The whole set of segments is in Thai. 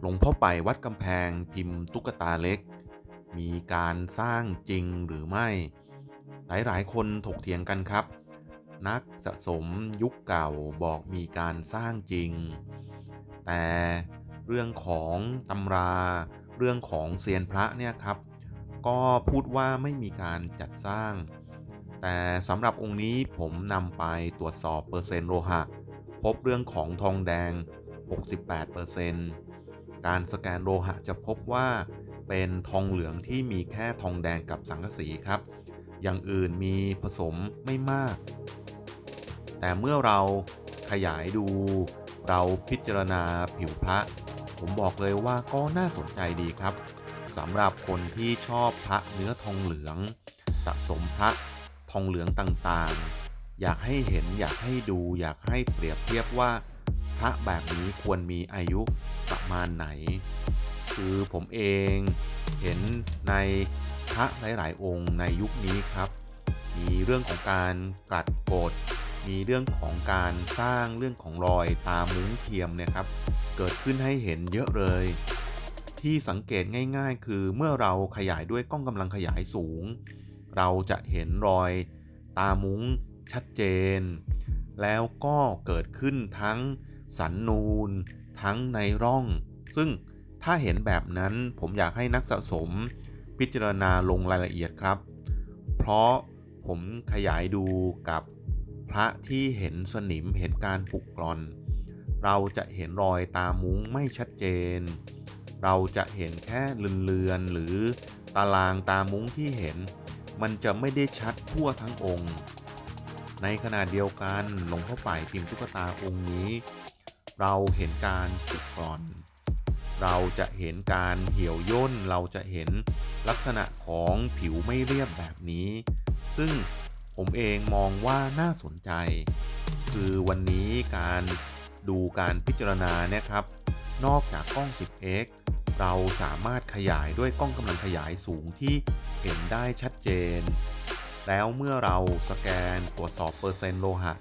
หลวงพ่อไปวัดกำแพงพิมพ์ตุ๊กตาเล็ก มีการสร้างจริงหรือไม่ หลายๆ คนถกเถียงกันครับ นักสะสมยุคเก่าบอกมีการสร้างจริง แต่เรื่องของตำรา เรื่องของเซียนพระเนี่ยครับ ก็พูดว่าไม่มีการจัดสร้าง แต่สำหรับองค์นี้ผมนำไปตรวจสอบเปอร์เซ็นต์โลหะ พบเรื่องของทองแดง 68% การสแกนโลหะจะพบว่าเป็นทองเหลืองที่มีแค่ทองแดงกับสังกะสีครับ อย่างอื่นมีผสมไม่มาก แต่เมื่อเราขยายดู เราพิจารณาผิวพระ ผมบอกเลยว่าก็น่าสนใจดีครับสำหรับคนที่ชอบพระเนื้อทองเหลือง สะสมพระทองเหลืองต่างๆ อยากให้เห็นอยากให้ดู อยากให้เปรียบเทียบว่า พระแบบนี้ควรมีอายุประมาณไหน คือผมเองเห็นในพระหลาย ๆ องค์ในยุคนี้ครับ มีเรื่องของการกัดโกดมีเรื่องของการสร้างเรื่องของรอยตามุ้งเทียมเนี่ยครับ เกิดขึ้นให้เห็นเยอะเลย ที่สังเกตง่าย ๆ คือเมื่อเราขยายด้วยกล้องกำลังขยายสูง เราจะเห็นรอยตามุ้งชัดเจน แล้วก็เกิดขึ้นทั้งสันนูน ทั้งในร่อง ซึ่งถ้าเห็นแบบนั้นผมอยากให้นักสะสมพิจารณาลงรายละเอียดครับ เพราะผมขยายดูกับพระที่เห็นสนิมเห็นการปุกกรอน เราจะเห็นรอยตามุ้งไม่ชัดเจน เราจะเห็นแค่เลือนๆหรือตารางตามุ้งที่เห็น มันจะไม่ได้ชัดทั่วทั้งองค์ ในขณะเดียวกันหลวงพ่อป่ายพิมพ์ตุ๊กตาองค์นี้ เราเห็นการปุกกร่อน เราจะเห็นการเหี่ยวย่น เราจะเห็นลักษณะของผิวไม่เรียบแบบนี้ ซึ่งผมเองมองว่าน่าสนใจ คือวันนี้การดูการพิจารณาเนี่ยครับ นอกจากกล้อง 10x เราสามารถขยายด้วยกล้องกำลังขยายสูงที่เห็นได้ชัดเจน แล้วเมื่อเราสแกนตรวจสอบเปอร์เซ็นต์โลหะ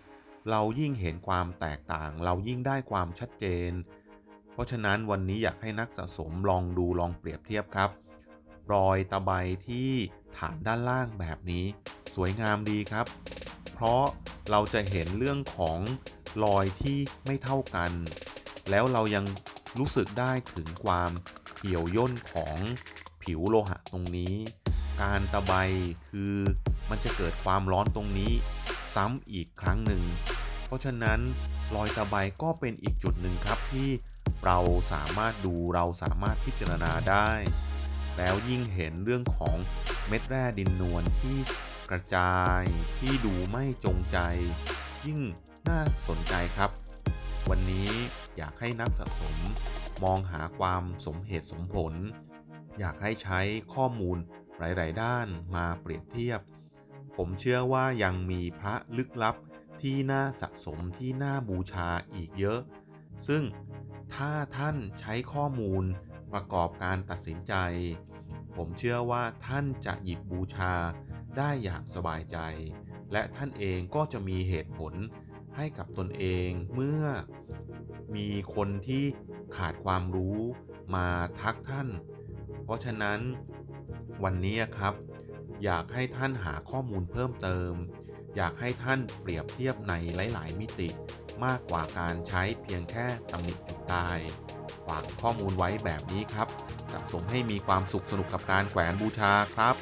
เรายิ่งเห็นความแตกต่าง เรายิ่งได้ความชัดเจน เพราะฉะนั้นวันนี้อยากให้นักสะสมลองดูลองเปรียบเทียบครับ รอยตะไบที่ฐานด้านล่างแบบนี้ สวยงามดีครับ เพราะเราจะเห็นเรื่องของรอยที่ไม่เท่ากัน แล้วเรายังรู้สึกได้ถึงความเหี่ยวย่นของผิวโลหะตรงนี้ การตะไบคือมันจะเกิดความร้อนตรงนี้ ซ้ำอีกครั้งหนึ่ง เพราะฉะนั้นรอยตะไบก็เป็นอีกจุดหนึ่งครับที่เราสามารถดูเราสามารถพิจารณาได้ แล้วยิ่งเห็นเรื่องของเม็ดแร่ดินนวลที่กระจายที่ดูไม่จงใจ ยิ่งน่าสนใจครับ วันนี้อยากให้นักสะสมมองหาความสมเหตุสมผล อยากให้ใช้ข้อมูล หลาย ๆ ด้านมาเปรียบเทียบ ผมเชื่อว่ายังมีพระลึกลับที่น่าสะสมที่น่าบูชาอีกเยอะ ซึ่งถ้าท่านใช้ข้อมูลประกอบการตัดสินใจ ผมเชื่อว่าท่านจะหยิบบูชาได้อย่างสบายใจ และท่านเองก็จะมีเหตุผลให้กับตนเองเมื่อ มีคนที่ขาดความรู้มาทักท่าน เพราะฉะนั้นวันนี้ครับ อยากให้ท่านหาข้อมูลเพิ่มเติม อยากให้ท่านเปรียบเทียบในหลาย ๆ มิติ มากกว่าการใช้เพียงแค่ตำหนิจุดตายฝากข้อมูลไว้แบบนี้ครับ สะสมให้มีความสุขสนุกกับการแขวนบูชาครับ